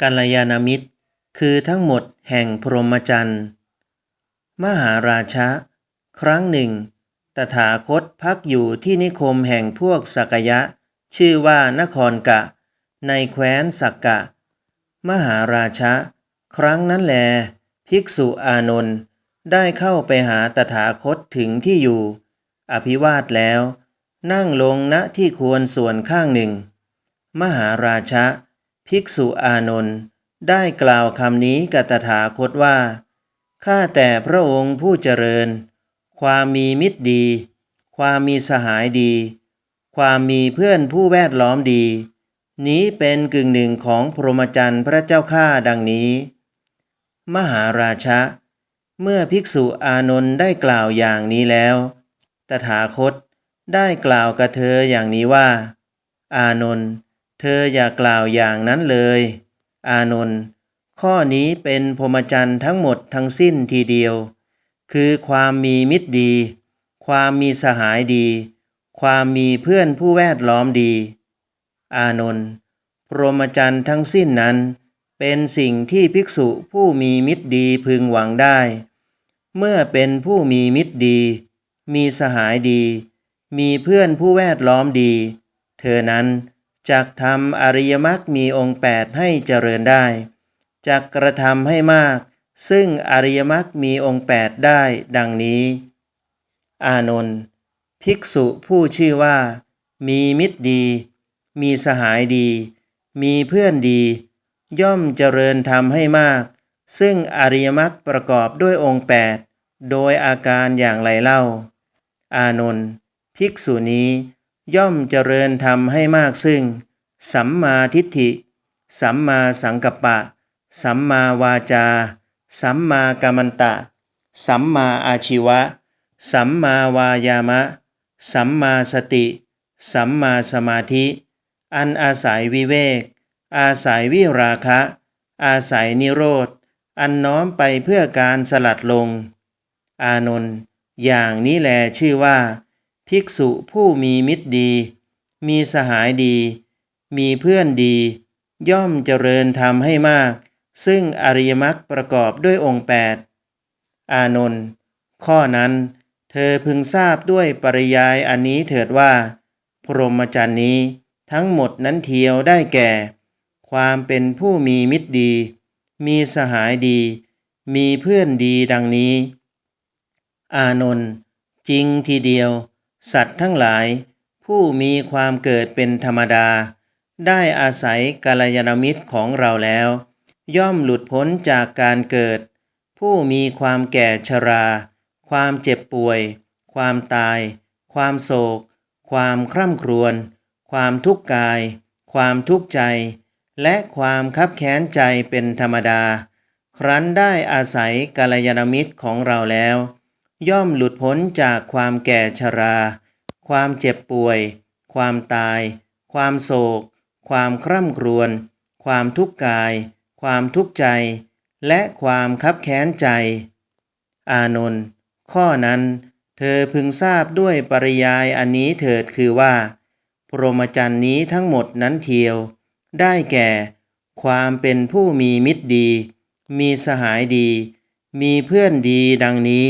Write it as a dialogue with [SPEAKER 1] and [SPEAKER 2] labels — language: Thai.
[SPEAKER 1] กัลยาณมิตร คือทั้งหมดแห่งพรหมจรรย์มหาราชะ ครั้งหนึ่ง ตถาคตพักอยู่ที่นิคมแห่งพวกสักยะ ชื่อว่านครกะ ในแคว้นสักกะ มหาราชะ ครั้งนั้นแล ภิกษุอานนท์ได้เข้าไปหาตถาคตถึงที่อยู่ อภิวาทแล้ว นั่งลงณที่ควรส่วนข้างหนึ่ ง มหาราชะ ภิกษุอานนท์ได้กล่าวคำนี้กับตถาคตว่า ข้าแต่พระองค์ผู้เจริญ ความมีมิตรดี ความมีสหายดี ความมีเพื่อนผู้แวดล้อมดี นี้เป็นกึ่งหนึ่งของพรหมจรรย์พระเจ้าข้าดังนี้ มหาราชะ เมื่อภิกษุอานนท์ได้กล่าวอย่างนี้แล้ว ตถาคตได้กล่าวกับเธออย่างนี้ว่า อานนท์ เธออย่ากล่าวอย่างนั้นเลย อานนท์ข้อนี้เป็นพรหมจรรย์ทั้งหมดทั้งสิ้นทีเดียว คือความมีมิตรดี ความมีสหายดี ความมีเพื่อนผู้แวดล้อมดี อานนท์พรหมจรรย์ทั้งสิ้นนั้น เป็นสิ่งที่ภิกษุผู้มีมิตรดีพึงหวังได้ เมื่อเป็นผู้มีมิตรดี มีสหายดี มีเพื่อนผู้แวดล้อมดี เธอนั้น จักทำอริยมรรคมีองค์แปดให้เจริญได้ จักกระทำให้มาก ซึ่งอริยมรรคมีองค์แปดได้ดังนี้ อานนท์ภิกษุผู้ชื่อว่า มีมิตรดี มีสหายดี มีเพื่อนดี ย่อมเจริญทำให้มาก ซึ่งอริยมรรคประกอบด้วยองค์แปดโดยอาการอย่างไรเล่า อานนท์ภิกษุนี้ ย่อมเจริญทำให้มากซึ่ง สัมมาทิฏฐิ สัมมาสังกัปปะ สัมมาวาจา สัมมากัมมันตะ สัมมาอาชีวะ สัมมาวายามะ สัมมาสติ สัมมาสมาธิ อันอาศัยวิเวก อาศัยวิราคะ อาศัยนิโรธ อันน้อมไปเพื่อการสลัดลง อานนท์อย่างนี้แลชื่อว่า ภิกษุผู้มีมิตรดี มีสหายดี มีเพื่อนดี ย่อมเจริญทำให้มาก ซึ่งอริยมรรคประกอบด้วยองค์แปดอานนท์ข้อนั้น เธอพึงทราบด้วยปริยายอันนี้เถิดว่า พรหมจรรย์นี้ทั้งหมดนั้นเทียวได้แก่ ความเป็นผู้มีมิตรดี มีสหายดี มีเพื่อนดีดังนี้ อานนท์จริงทีเดียว สัตว์ทั้งหลาย ผู้มีความเกิดเป็นธรรมดา ได้อาศัยกาลยานมิตรของเราแล้ว ย่อมหลุดพ้นจากการเกิด ผู้มีความแก่ชรา ความเจ็บป่วย ความตาย ความโศก ความคร่ำครวญ ความทุกข์กาย ความทุกข์ใจ และความคับแค้นใจเป็นธรรมดา ครั้นได้อาศัยกาลยานมิตรของเราแล้ว ย่อมหลุดพ้นจากความแก่ชรา ความเจ็บป่วย ความตาย ความโศก ความคร่ำครวญ ความทุกข์กาย ความทุกข์ใจ และความคับแค้นใจ อานนท์ข้อนั้น เธอพึงทราบด้วยปริยายอันนี้เถิดคือว่า พรหมจรรย์นี้ทั้งหมดนั้นเทียว ได้แก่ ความเป็นผู้มีมิตรดี มีสหายดี มีเพื่อนดีดังนี้